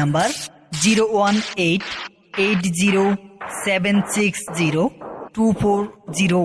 number zero one eight eight zero seven six zero two four zero